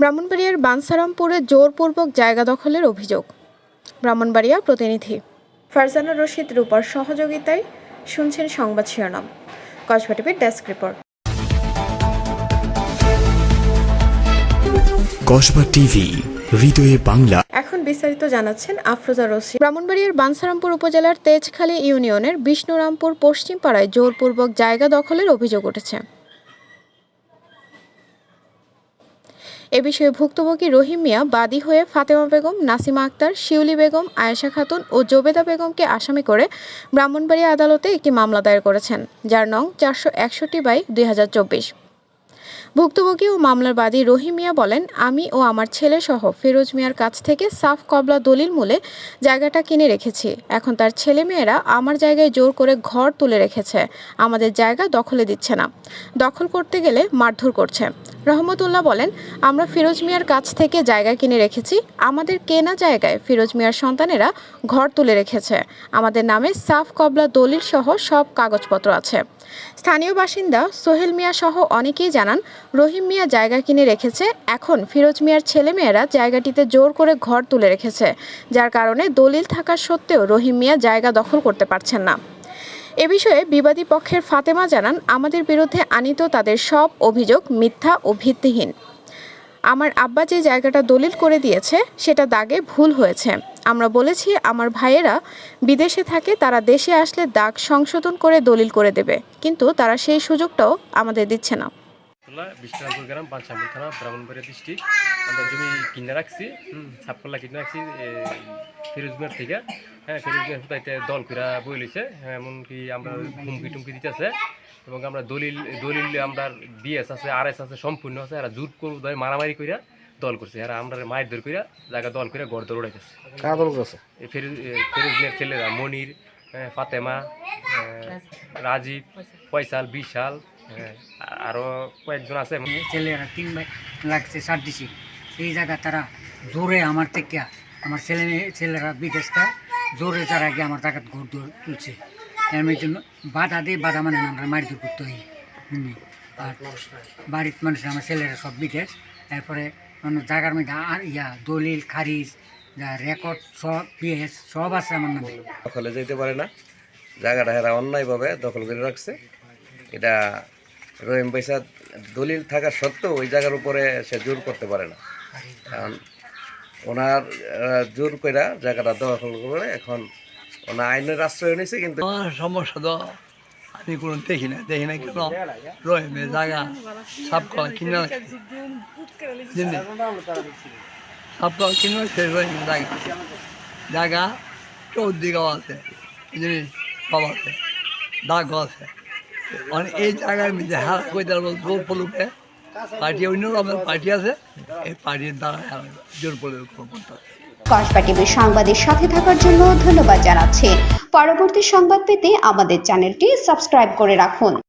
ব্রাহ্মণবাড়িয়ার বানসারামপুরে জোরপূর্বক জায়গা দখলের অভিযোগ। ব্রাহ্মণবাড়িয়া প্রতিনিধি ফারজানা রশিদ রূপার সহযোগিতায় শুনছেন সংবাদ শিরোনাম। কসবা টিভির ডেস্ক রিপোর্ট। কসবা টিভি হৃদয়ে বাংলা। এখন বিস্তারিত জানাচ্ছেন আফরোজা রশিদ। ব্রাহ্মণবাড়িয়ার বানসারামপুর উপজেলার তেজখালী ইউনিয়নের বিষ্ণুরামপুর পশ্চিম পাড়ায় জোরপূর্বক জায়গা দখলের অভিযোগ উঠেছে। এ বিষয়ে ভুক্তভোগী রহিম মিয়া বাদী হয়ে ফাতেমা বেগম, নাসিমা আক্তার, শিউলি বেগম, আয়েশা খাতুন ও জোবেদা বেগমকে আসামি করে ব্রাহ্মণবাড়িয়া আদালতে একটি মামলা দায়ের করেছেন, যার নং চারশো একষট্টি বাই দুই হাজার চব্বিশ। ভুক্তভোগী ও মামলার বাদী রহিম মিয়া বলেন, আমি ও আমার ছেলে সহ ফিরোজ মিয়ার কাছ থেকে সাফ কবলা দলিল মূলে জায়গাটা কিনে রেখেছি। এখন তার ছেলে মেয়েরা আমার জায়গায় জোর করে ঘর তুলে রেখেছে। আমাদের জায়গা দখলে দিচ্ছে না। দখল করতে গেলে মারধর করছে। রহমতুল্লাহ বলেন, আমরা ফিরোজ মিয়ার কাছ থেকে জায়গা কিনে রেখেছি। আমাদের কেনা জায়গায় ফিরোজ মিয়ার সন্তানেরা ঘর তুলে রেখেছে। আমাদের নামে সাফ কবলা দলিল সহ সব কাগজপত্র আছে। স্থানীয় বাসিন্দা সোহেল মিয়া সহ অনেকেই জানান, রহিম মিয়া জায়গা কিনে রেখেছে। এখন ফিরোজ মিয়ার ছেলেমেয়েরা জায়গাটিতে জোর করে ঘর তুলে রেখেছে। যার কারণে দলিল থাকা সত্ত্বেও রহিম মিয়া জায়গা দখল করতে পারছেন না। এ বিষয়ে বিবাদী পক্ষের ফাতেমা জানান, আমাদের বিরুদ্ধে আনিত তাদের সব অভিযোগ মিথ্যা ও ভিত্তিহীন। আমার আব্বা যে জায়গাটা দলিল করে দিয়েছে, সেটা দাগে ভুল হয়েছে। আমরা বলেছি, আমার ভাইয়েরা বিদেশে থাকে, তারা দেশে আসলে দাগ সংশোধন করে দলিল করে দেবে। কিন্তু তারা সেই সুযোগটাও আমাদের দিচ্ছে না। বিষ্ণুপুর গ্রাম থানা, ব্রাহ্মণবাড়িয়া ডিস্ট্রিক্ট আমরা জমি কিনে রাখছি কিনে রাখছি থেকে। হ্যাঁ দল ফিরা বই লইছে। হ্যাঁ এমনকি আমরা হুমকি টুমকি দিতেছে। এবং আমরা দলিল দলিল আমরা বিএস আছে আর এস আছে সম্পূর্ণ আছে। এরা জুট করু ধরে মারামারি কইরা দল করছে। এরা আমরা মায়ের দর কইরা জায়গা দল কইরা গড় দৌড় উঠাইতেছে কারা দল করছে এই ফিরোজ এ, ফিরোজমের ছেলেরা মনির হ্যাঁ, ফাতেমা রাজীব ফয়সাল বিশাল হ্যাঁ, আ- কয়েকজন আছে। ছেলেরা তিন ভাই লাগছে সার দিছি। সেই জায়গা তারা জোরে আমার থেকে আমার ছেলে মেয়ে ছেলেরা বিদেশটা জোরে তারা গিয়ে আমার জায়গা ঘর দৌড় তুলছে। এর জন্য বাধা দিয়ে বাধা মানে আমরা মারি করতে হই। আর বাড়ির মানুষ, আমার ছেলেরা সব বিদেশ। এরপরে অন্য জায়গার মধ্যে আর ইয়া, দলিল, খারিজ রেকর্ড সব পিএস সব আছে আমার নামে। দখলে যেতে পারে না। জায়গাটা এরা অন্যায়ভাবে দখল করে রাখছে। এটা রহিম পয়সা দলিল থাকা সত্ত্বেও ওই জায়গার উপরে সে জোর করতে পারে না। কারণ ওনার জোর করে জায়গাটা দখল করে এখন ওনার আইনের আশ্রয় নিয়েছে কিন্তু সমস্যা তো আমি কোনো দেখি না দেখি না কেন? রহিমে জায়গা সাপ কলা কিনে সাপ কলা কিনে রাখছে রহিমে জায়গা। জায়গা চৌদিকেও আছে বুঝলি সব আছে, দাগও আছে। মানে এই জায়গার মধ্যে হারা জোর পলুকে পার্টি, অন্য পার্টি আছে? এই পার্টির দ্বারা সাংবাদিক সাথে থাকার জন্য ধন্যবাদ জানাচ্ছি। পরবর্তী সংবাদ পেতে আমাদের চ্যানেলটি সাবস্ক্রাইব করে রাখুন।